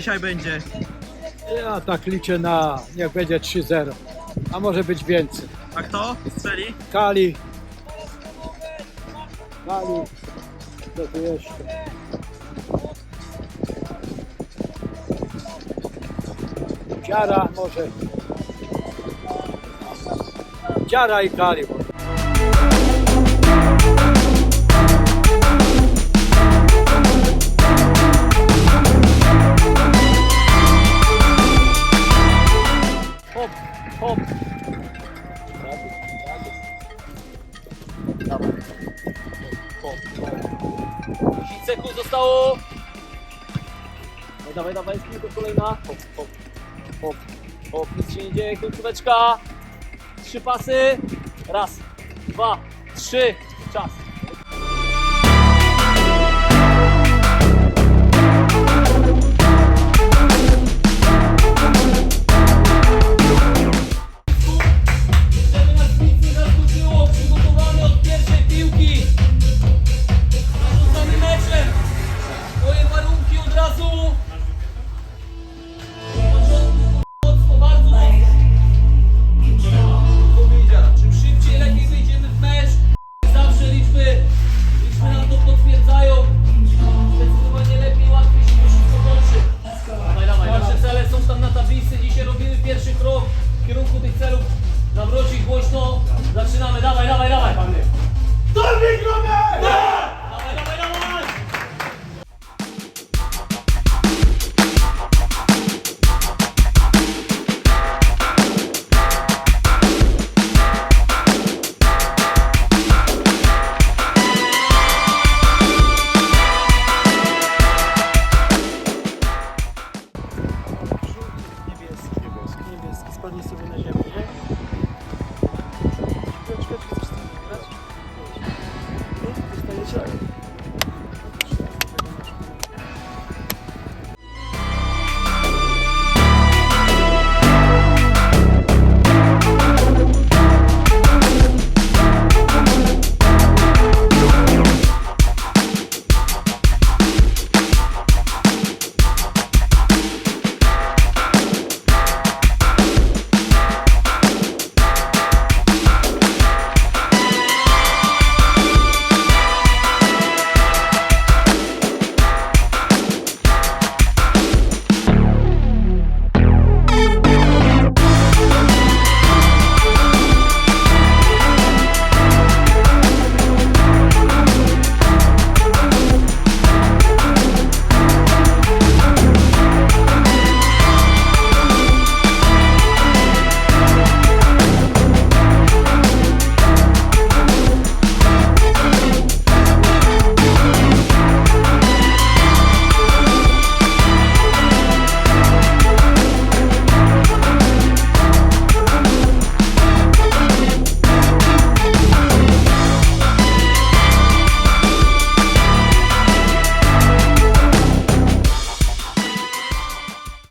Dzisiaj będzie? Ja tak liczę na, niech będzie 3-0, a może być więcej. A kto strzeli? Kali. Kali. Co tu jeszcze? Dziara może. Dziara i Kali. 10 sekund zostało. Dawaj, dawaj, dawaj, jest tylko kolejna. Hop, hop, hop, hop. Nic się nie dzieje, końcóweczka. Trzy pasy. Raz, dwa, trzy. Czas.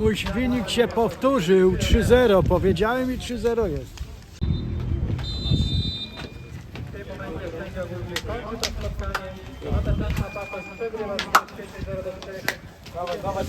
Mój wynik się powtórzył 3-0. Powiedziałem i 3-0 jest. Gratuluję panowie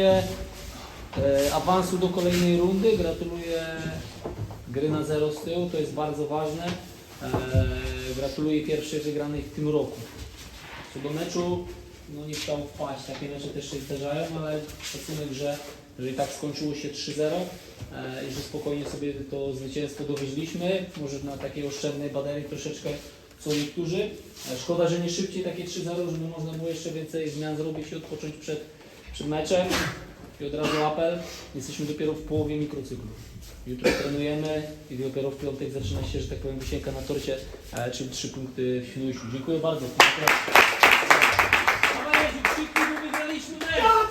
e, awansu do kolejnej rundy. Gratuluję gry na zero z tyłu, to jest bardzo ważne. E, gratuluję pierwszej wygranej w tym roku. Co do meczu, no nie chciał wpaść, takie mecze też się zdarzają, ale szacunek, że, że i tak skończyło się 3-0 e, i że spokojnie sobie to zwycięstwo dowieźliśmy. Może na takiej oszczędnej baterii troszeczkę co niektórzy. Szkoda, że nie szybciej takie 3-0, żeby można było jeszcze więcej zmian zrobić i odpocząć przed, przed meczem. I od razu apel, jesteśmy dopiero w połowie mikrocyklu. Jutro trenujemy i dopiero w piątek zaczyna się, że tak powiem, wisienka na torcie, e, czyli trzy punkty w Świnoujściu. Dziękuję bardzo. Dawaj, Jezu, krzyknij, bo wygraliśmy mecz!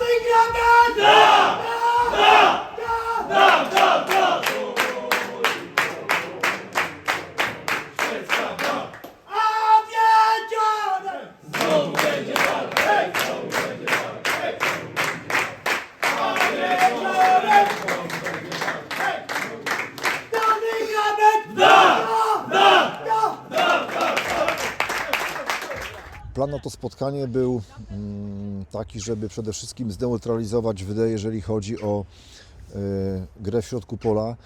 Plan na to spotkanie był mm, taki, żeby przede wszystkim zneutralizować wydę, jeżeli chodzi o e, grę w środku pola.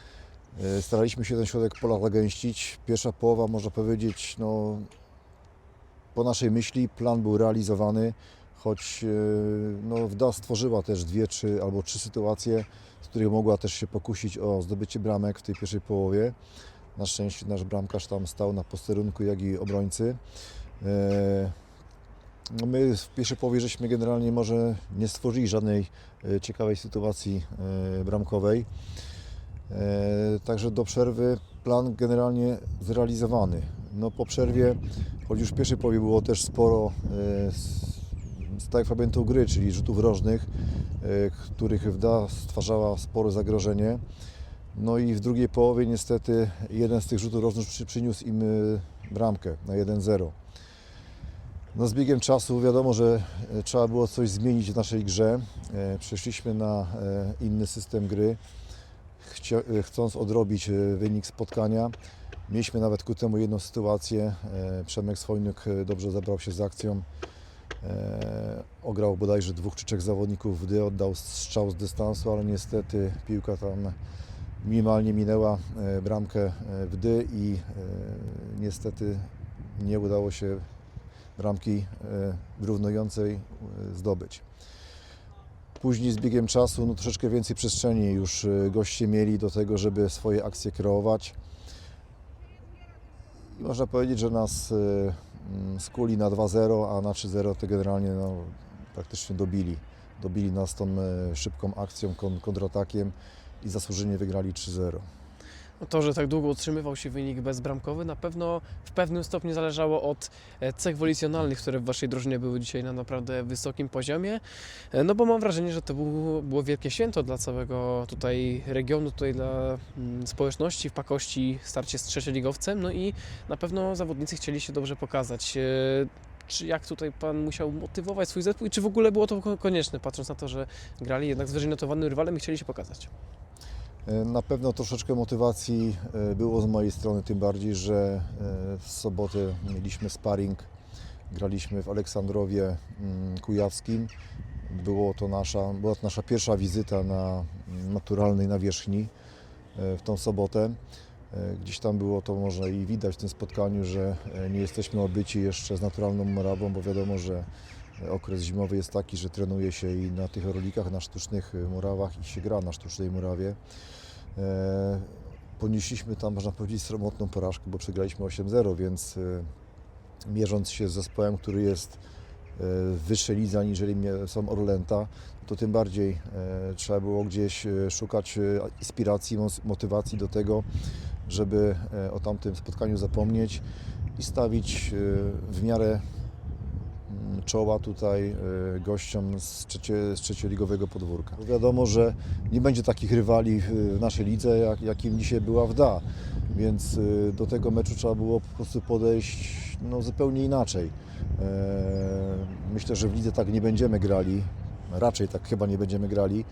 E, Staraliśmy się ten środek pola zagęścić. Pierwsza połowa, można powiedzieć, no, po naszej myśli plan był realizowany, choć e, no, WDA stworzyła też dwie, trzy albo trzy sytuacje, z których mogła też się pokusić o zdobycie bramek w tej pierwszej połowie. Na szczęście nasz bramkarz tam stał na posterunku, jak i obrońcy. My w pierwszej połowie żeśmy generalnie może nie stworzyli żadnej e, ciekawej sytuacji e, bramkowej. E, Także do przerwy plan generalnie zrealizowany. No po przerwie, choć już w pierwszej połowie było też sporo stałych fragmentów gry, czyli rzutów rożnych, których WDA stwarzała spore zagrożenie. No i w drugiej połowie niestety jeden z tych rzutów rożnych przy- przyniósł im bramkę na 1-0. No z biegiem czasu wiadomo, że e, trzeba było coś zmienić w naszej grze. E, Przeszliśmy na e, inny system gry, chcąc odrobić wynik spotkania. Mieliśmy nawet ku temu jedną sytuację. Przemek Swojnik e, dobrze zabrał się z akcją. Ograł bodajże dwóch czy trzech zawodników, gdy oddał strzał z dystansu, ale niestety piłka tam minimalnie minęła bramkę w dy i niestety nie udało się bramki e, wyrównującej e, zdobyć. Później z biegiem czasu no, troszeczkę więcej przestrzeni już e, goście mieli do tego, żeby swoje akcje kreować. I można powiedzieć, że nas mm, skuli na 2-0, a na 3-0 to generalnie no, praktycznie dobili. Dobili nas tą szybką akcją, kon- kontratakiem i zasłużenie wygrali 3-0. To, że tak długo utrzymywał się wynik bezbramkowy, na pewno w pewnym stopniu zależało od e, cech wolicjonalnych, które w Waszej drużynie były dzisiaj na naprawdę wysokim poziomie. E, No bo mam wrażenie, że to było, wielkie święto dla całego tutaj regionu, tutaj dla mm, społeczności w Pakości, starcie z trzecioligowcem. No i na pewno zawodnicy chcieli się dobrze pokazać. E, Czy jak tutaj Pan musiał motywować swój zespół i czy w ogóle było to ko- konieczne, patrząc na to, że grali jednak z wyżej notowanym rywalem i chcieli się pokazać? E, Na pewno troszeczkę motywacji e, było z mojej strony, tym bardziej, że e, w sobotę mieliśmy sparring, graliśmy w Aleksandrowie mm, Kujawskim. Było to nasza, była to nasza pierwsza wizyta na mm, naturalnej nawierzchni w tą sobotę. Gdzieś tam było to może i widać w tym spotkaniu, że nie jesteśmy obyci jeszcze z naturalną murawą, bo wiadomo, że okres zimowy jest taki, że trenuje się i na tych rolikach, na sztucznych e, murawach i się gra na sztucznej murawie. E, Ponieśliśmy tam, można powiedzieć, sromotną porażkę, bo przegraliśmy 8-0, więc e, mierząc się z zespołem, który jest e, w wyższej lidze aniżeli są Orlęta, to tym bardziej e, trzeba było gdzieś e, szukać inspiracji, motywacji do tego, żeby o tamtym spotkaniu zapomnieć i stawić w miarę czoła tutaj e, gościom z, trzecie, z trzecioligowego podwórka. Wiadomo, że nie będzie takich rywali w w naszej lidze, jak, jakim dzisiaj była WDA, więc e, do tego meczu trzeba było po prostu podejść no, zupełnie inaczej. E, Myślę, że w lidze tak nie będziemy grali, raczej tak chyba nie będziemy grali,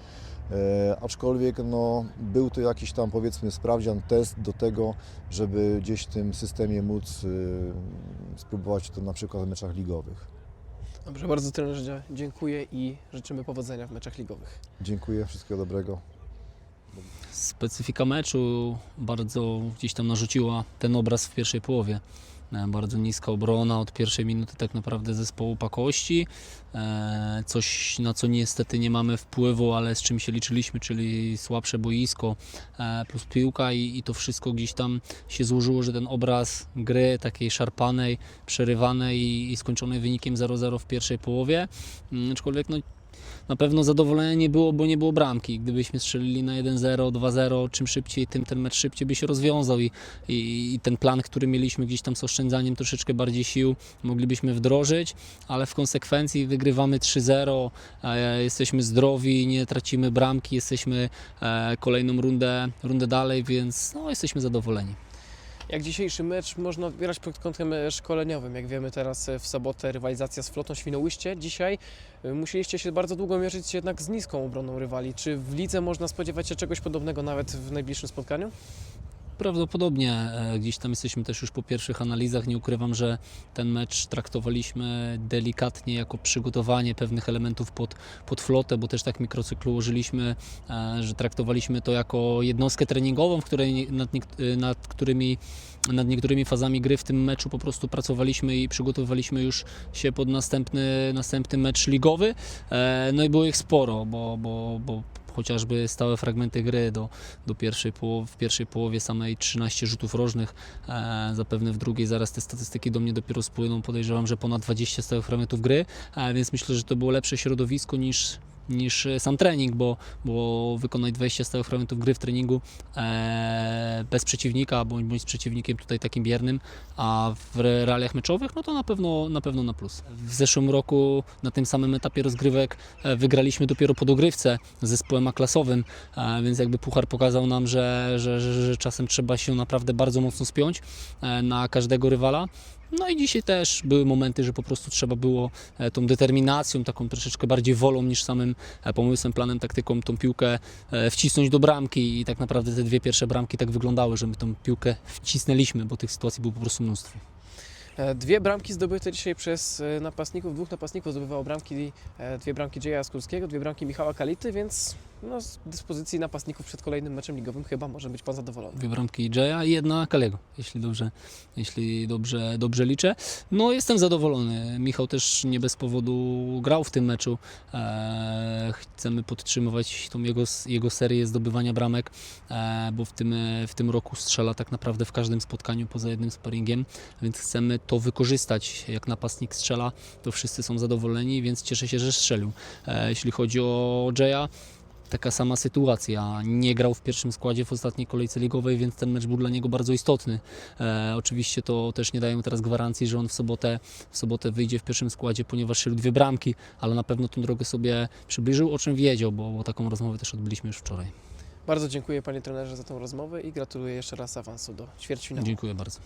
e, aczkolwiek no, był to jakiś tam powiedzmy sprawdzian, test do tego, żeby gdzieś w tym systemie móc e, spróbować to na przykład w meczach ligowych. Dobrze, bardzo trenerze dziękuję i życzymy powodzenia w meczach ligowych. Dziękuję, wszystkiego dobrego. Specyfika meczu bardzo gdzieś tam narzuciła ten obraz w pierwszej połowie. E, Bardzo niska obrona od pierwszej minuty tak naprawdę zespołu pakości. E, Coś na co niestety nie mamy wpływu, ale z czym się liczyliśmy, czyli słabsze boisko e, plus piłka i, i to wszystko gdzieś tam się złożyło, że ten obraz gry takiej szarpanej, przerywanej i, i skończonej wynikiem 0-0 w pierwszej połowie. Mm, Aczkolwiek no, na pewno zadowolenia nie było, bo nie było bramki. Gdybyśmy strzelili na 1-0, 2-0, czym szybciej, tym ten mecz szybciej by się rozwiązał i, i, i ten plan, który mieliśmy gdzieś tam z oszczędzaniem troszeczkę bardziej sił, moglibyśmy wdrożyć, ale w konsekwencji wygrywamy 3-0, e, jesteśmy zdrowi, nie tracimy bramki, jesteśmy e, kolejną rundę, rundę dalej, więc no, jesteśmy zadowoleni. Jak dzisiejszy mecz można odbierać pod kątem e, szkoleniowym? Jak wiemy teraz e, w sobotę rywalizacja z flotą Świnoujście. Dzisiaj e, musieliście się bardzo długo mierzyć jednak z niską obroną rywali. Czy w lidze można spodziewać się czegoś podobnego nawet w najbliższym spotkaniu? Prawdopodobnie e, gdzieś tam jesteśmy też już po pierwszych analizach. Nie ukrywam, że ten mecz traktowaliśmy delikatnie jako przygotowanie pewnych elementów pod, pod flotę, bo też tak mikrocykl ułożyliśmy, e, że traktowaliśmy to jako jednostkę treningową, w której nad, niek- nad, którymi, nad niektórymi fazami gry w tym meczu po prostu pracowaliśmy i przygotowywaliśmy już się pod następny, następny mecz ligowy. E, No i było ich sporo, bo, bo, bo chociażby stałe fragmenty gry do, do pierwszej połowy, w pierwszej połowie samej 13 rzutów rożnych, e, zapewne w drugiej. Zaraz te statystyki do mnie dopiero spłyną, podejrzewam, że ponad 20 stałych fragmentów gry, e, więc myślę, że to było lepsze środowisko niż niż e, sam trening, bo, bo wykonać 20 stałych fragmentów gry w treningu e, bez przeciwnika, bądź, bądź z przeciwnikiem tutaj takim biernym, a w re- realiach meczowych, no to na pewno na, pewno na plus. W zeszłym roku na tym samym etapie rozgrywek e, wygraliśmy dopiero po dogrywce z zespołem A-klasowym, e, więc jakby Puchar pokazał nam, że, że, że, że czasem trzeba się naprawdę bardzo mocno spiąć e, na każdego rywala. No i dzisiaj też były momenty, że po prostu trzeba było e, tą determinacją, taką troszeczkę bardziej wolą niż samym e, pomysłem, planem, taktyką tą piłkę e, wcisnąć do bramki i tak naprawdę te dwie pierwsze bramki tak wyglądały, że my tą piłkę wcisnęliśmy, bo tych sytuacji było po prostu mnóstwo. Dwie bramki zdobyte dzisiaj przez napastników, dwóch napastników zdobywało bramki, dwie bramki Dzieja Skurskiego, dwie bramki Michała Kality, więc no, z dyspozycji napastników przed kolejnym meczem ligowym chyba może być Pan zadowolony. Dwie bramki Jaya i jedna Kaliego, jeśli dobrze, jeśli dobrze, dobrze liczę. No jestem zadowolony. Michał też nie bez powodu grał w tym meczu. Eee, chcemy podtrzymywać tą jego, jego serię zdobywania bramek, eee, bo w tym, w tym roku strzela tak naprawdę w każdym spotkaniu poza jednym sparingiem, więc chcemy to wykorzystać. Jak napastnik strzela, to wszyscy są zadowoleni, więc cieszę się, że strzelił. Eee, jeśli chodzi o Jaya, taka sama sytuacja. Nie grał w pierwszym składzie w ostatniej kolejce ligowej, więc ten mecz był dla niego bardzo istotny. E, oczywiście to też nie dają teraz gwarancji, że on w sobotę, w sobotę wyjdzie w pierwszym składzie, ponieważ strzelił dwie bramki, ale na pewno tą drogę sobie przybliżył, o czym wiedział, bo, bo taką rozmowę też odbyliśmy już wczoraj. Bardzo dziękuję Panie Trenerze za tą rozmowę i gratuluję jeszcze raz awansu do ćwierćfinału. Dziękuję bardzo.